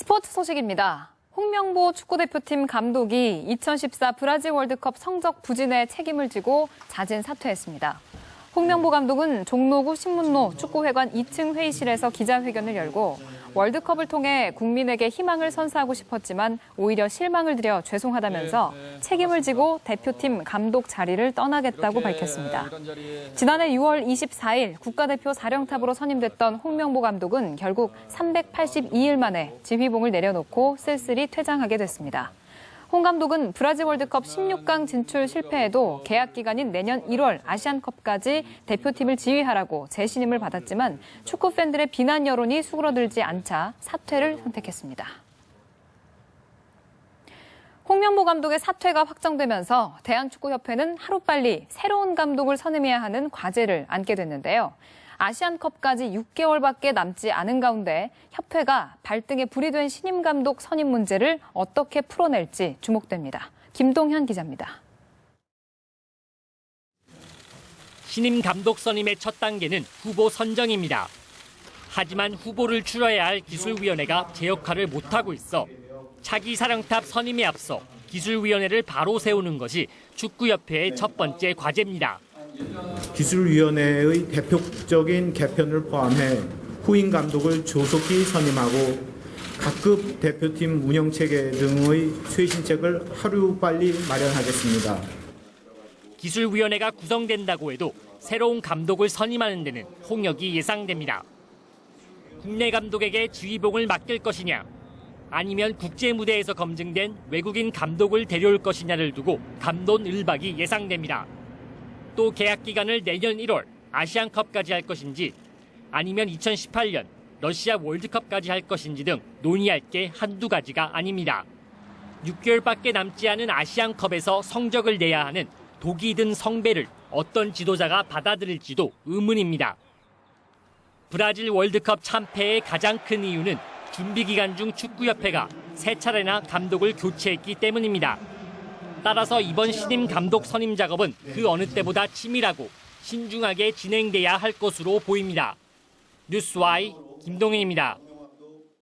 스포츠 소식입니다. 홍명보 축구대표팀 감독이 2014 브라질 월드컵 성적 부진에 책임을 지고 자진 사퇴했습니다. 홍명보 감독은 종로구 신문로 축구회관 2층 회의실에서 기자회견을 열고 월드컵을 통해 국민에게 희망을 선사하고 싶었지만 오히려 실망을 드려 죄송하다면서 책임을 지고 대표팀 감독 자리를 떠나겠다고 밝혔습니다. 지난해 6월 24일 국가대표 사령탑으로 선임됐던 홍명보 감독은 결국 382일 만에 지휘봉을 내려놓고 쓸쓸히 퇴장하게 됐습니다. 홍 감독은 브라질 월드컵 16강 진출 실패에도 계약 기간인 내년 1월 아시안컵까지 대표팀을 지휘하라고 재신임을 받았지만 축구 팬들의 비난 여론이 수그러들지 않자 사퇴를 선택했습니다. 홍명보 감독의 사퇴가 확정되면서 대한축구협회는 하루빨리 새로운 감독을 선임해야 하는 과제를 안게 됐는데요. 아시안컵까지 6개월밖에 남지 않은 가운데 협회가 발등에 불이 된 신임 감독 선임 문제를 어떻게 풀어낼지 주목됩니다. 김동현 기자입니다. 신임 감독 선임의 첫 단계는 후보 선정입니다. 하지만 후보를 추려야 할 기술위원회가 제 역할을 못하고 있어 차기 사령탑 선임에 앞서 기술위원회를 바로 세우는 것이 축구협회의 첫 번째 과제입니다. 기술위원회의 대표적인 개편을 포함해 후임 감독을 조속히 선임하고 각급 대표팀 운영 체계 등의 쇄신책을 하루빨리 마련하겠습니다. 기술위원회가 구성된다고 해도 새로운 감독을 선임하는 데는 홍역이 예상됩니다. 국내 감독에게 지휘봉을 맡길 것이냐, 아니면 국제 무대에서 검증된 외국인 감독을 데려올 것이냐를 두고 감돈 을박이 예상됩니다. 또 계약 기간을 내년 1월 아시안컵까지 할 것인지 아니면 2018년 러시아 월드컵까지 할 것인지 등 논의할 게 한두 가지가 아닙니다. 6개월밖에 남지 않은 아시안컵에서 성적을 내야 하는 독이 든 성배를 어떤 지도자가 받아들일지도 의문입니다. 브라질 월드컵 참패의 가장 큰 이유는 준비 기간 중 축구협회가 세 차례나 감독을 교체했기 때문입니다. 따라서 이번 신임 감독 선임 작업은 그 어느 때보다 치밀하고 신중하게 진행돼야 할 것으로 보입니다. 뉴스와이 김동현입니다.